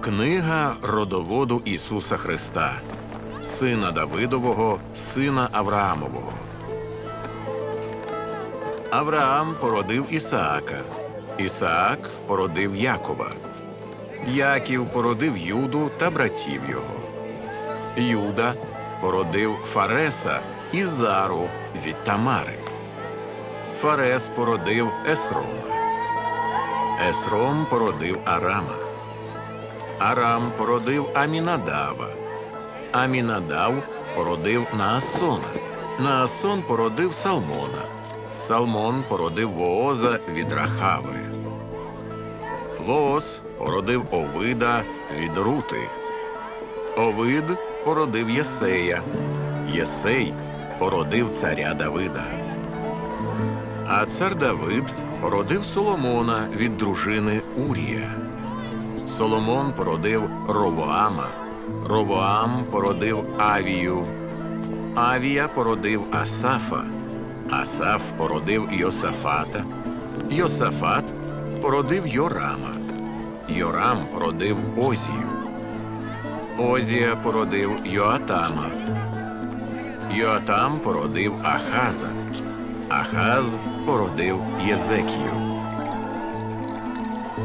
Книга родоводу Ісуса Христа, сина Давидового, сина Авраамового. Авраам породив Ісаака. Ісаак породив Якова. Яків породив Юду та братів його. Юда породив Фареса і Зару від Тамари. Фарес породив Есрома. Есром породив Арама. Арам породив Амінадава. Амінадав породив Наасона. Наасон породив Салмона. Салмон породив Вооза від Рахави. Вооз породив Овида від Рути. Овид породив Єсея. Єсей породив царя Давида. А цар Давид породив Соломона від дружини Урія. Соломон породив Ровоама. Ровоам породив Авію. Авія породив Асафа. Асаф породив Йосафата. Йосафат породив Йорама. Йорам породив Озію. Озія породив Йоатама. Йоатам породив Ахаза. Ахаз породив Єзекію.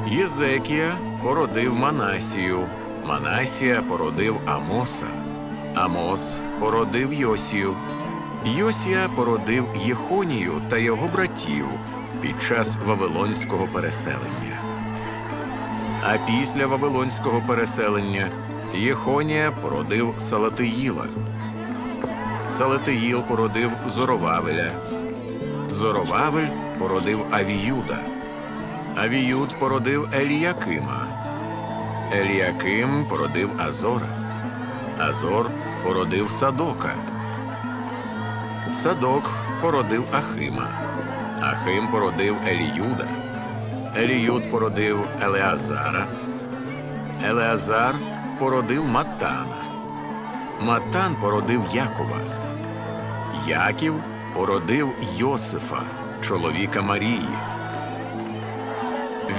Єзекія породив Манасію. Манасія породив Амоса. Амос породив Йосію. Йосія породив Єхонію та його братів під час Вавилонського переселення. А після Вавилонського переселення Єхонія породив Салатиїла. Салатиїл породив Зоровавеля. Зоровавель породив Авіюда. Авіюд породив Еліякима. Еліяким породив Азора. Азор породив Садока. Садок породив Ахима. Ахим породив Еліюда. Еліюд породив Елеазара. Елеазар породив Матана. Матан породив Якова. Яків породив Йосифа, чоловіка Марії,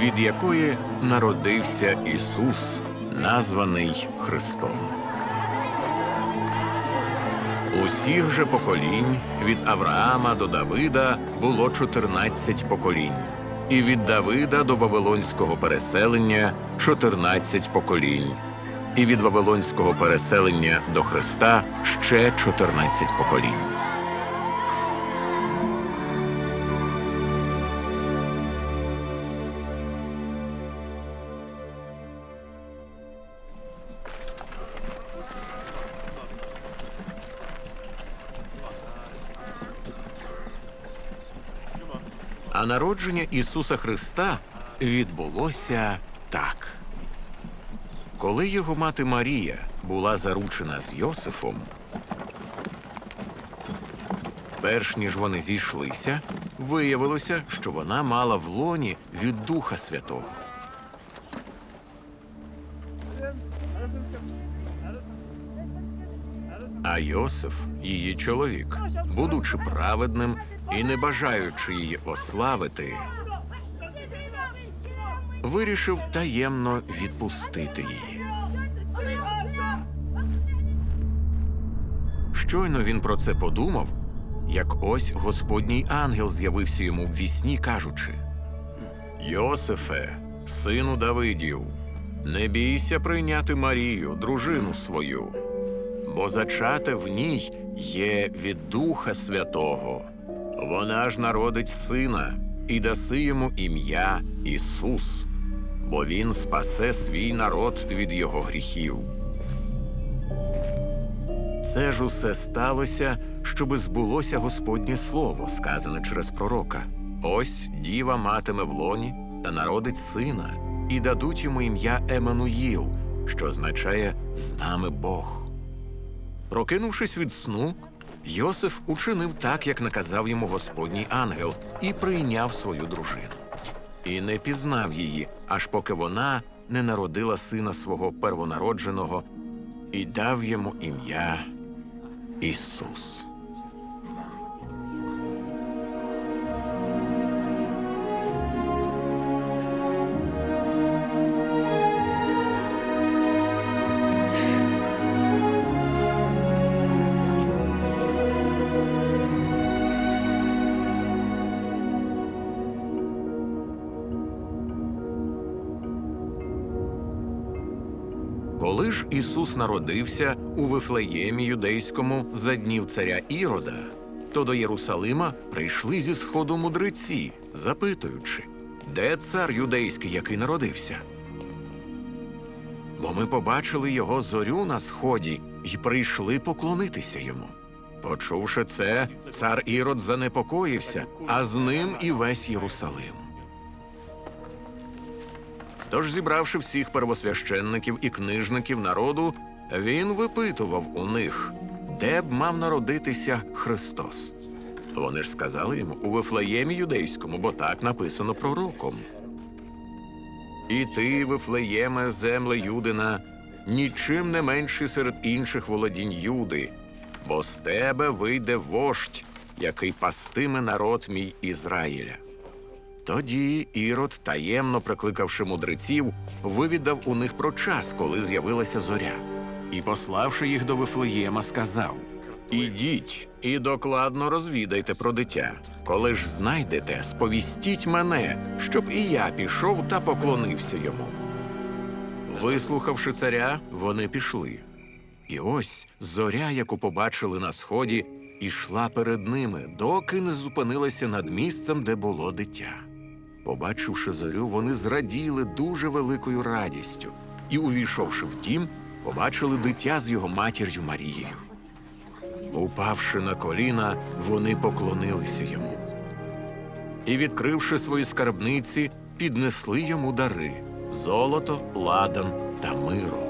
від якої народився Ісус, названий Христом. Усіх же поколінь від Авраама до Давида було 14 поколінь, і від Давида до Вавилонського переселення 14 поколінь, і від Вавилонського переселення до Христа ще 14 поколінь. А народження Ісуса Христа відбулося так. Коли його мати Марія була заручена з Йосифом, перш ніж вони зійшлися, виявилося, що вона мала в лоні від Духа Святого. А Йосиф, її чоловік, будучи праведним і не бажаючи її ославити, вирішив таємно відпустити її. Щойно він про це подумав, як ось господній ангел з'явився йому в вісні, кажучи: Йосифе, сину Давидів, не бійся прийняти Марію, дружину свою, бо зачате в ній є від Духа Святого. Вона ж народить сина і даси йому ім'я Ісус, бо він спасе свій народ від його гріхів. Це ж усе сталося, щоби збулося Господнє слово, сказане через пророка. Ось діва матиме в лоні та народить сина, і дадуть йому ім'я Еммануїл, що означає з нами Бог. Прокинувшись від сну, Йосиф учинив так, як наказав йому Господній ангел, і прийняв свою дружину. І не пізнав її, аж поки вона не народила сина свого первонародженого і дав йому ім'я Ісус. Ісус народився у Вифлеємі юдейському за днів царя Ірода, то до Єрусалима прийшли зі сходу мудреці, запитуючи, де цар юдейський, який народився? Бо ми побачили його зорю на сході і прийшли поклонитися йому. Почувши це, цар Ірод занепокоївся, а з ним і весь Єрусалим. Тож, зібравши всіх первосвященників і книжників народу, він випитував у них, де б мав народитися Христос. Вони ж сказали йому у Вифлеємі юдейському, бо так написано пророком. І ти, Вифлеєме, земле Юдина, нічим не менший серед інших володінь Юди, бо з тебе вийде вождь, який пастиме народ мій Ізраїля. Тоді Ірод, таємно прикликавши мудреців, вивідав у них про час, коли з'явилася зоря, і, пославши їх до Вифлеєма, сказав: Ідіть і докладно розвідайте про дитя. Коли ж знайдете, сповістіть мене, щоб і я пішов та поклонився йому. Вислухавши царя, вони пішли. І ось зоря, яку побачили на сході, ішла перед ними, доки не зупинилася над місцем, де було дитя. Побачивши зорю, вони зраділи дуже великою радістю і, увійшовши в дім, побачили дитя з його матір'ю Марією. Упавши на коліна, вони поклонилися йому. І, відкривши свої скарбниці, піднесли йому дари золото, ладан та миру.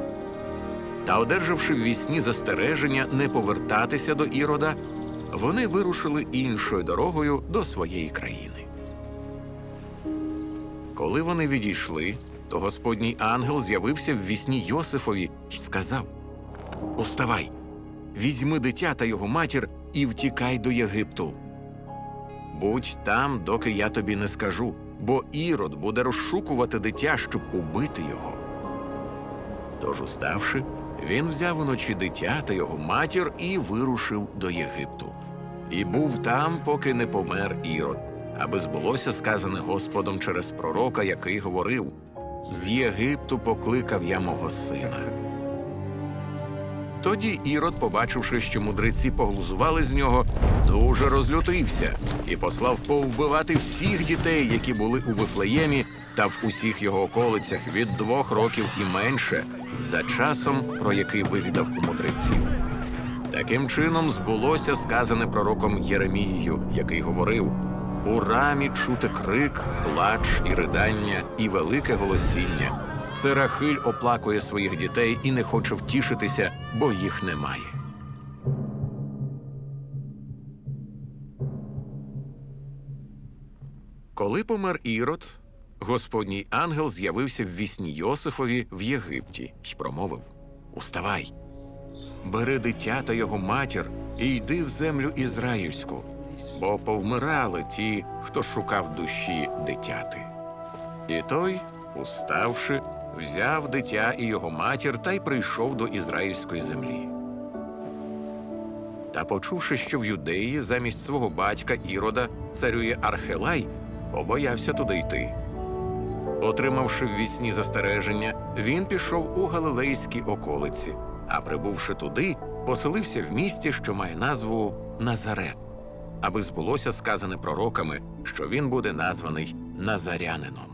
Та, одержавши в вісні застереження не повертатися до Ірода, вони вирушили іншою дорогою до своєї країни. Коли вони відійшли, то господній ангел з'явився в вісні Йосифові і сказав: Уставай, візьми дитя та його матір і втікай до Єгипту. Будь там, доки я тобі не скажу, бо Ірод буде розшукувати дитя, щоб убити його. Тож, уставши, він взяв уночі дитя та його матір і вирушив до Єгипту. І був там, поки не помер Ірод, аби збулося сказане Господом через пророка, який говорив: З Єгипту покликав я мого сина. Тоді Ірод, побачивши, що мудреці поглузували з нього, дуже розлютився і послав повбивати всіх дітей, які були у Вифлеємі та в усіх його околицях від двох років і менше, за часом, про який вивідав у мудреців. Таким чином збулося сказане пророком Єремією, який говорив: у рамі чути крик, плач і ридання, і велике голосіння. Це Рахиль оплакує своїх дітей і не хоче втішитися, бо їх немає. Коли помер Ірод, Господній ангел з'явився в вісні Йосифові в Єгипті й промовив: Уставай, бери дитя та його матір і йди в землю ізраїльську, бо повмирали ті, хто шукав душі дитяти. І той, уставши, взяв дитя і його матір та й прийшов до ізраїльської землі. Та, почувши, що в юдеї замість свого батька Ірода царює Архелай, побоявся туди йти. Отримавши в вісні застереження, він пішов у галилейські околиці, а прибувши туди, поселився в місті, що має назву Назарет, аби збулося сказане пророками, що він буде названий Назарянином.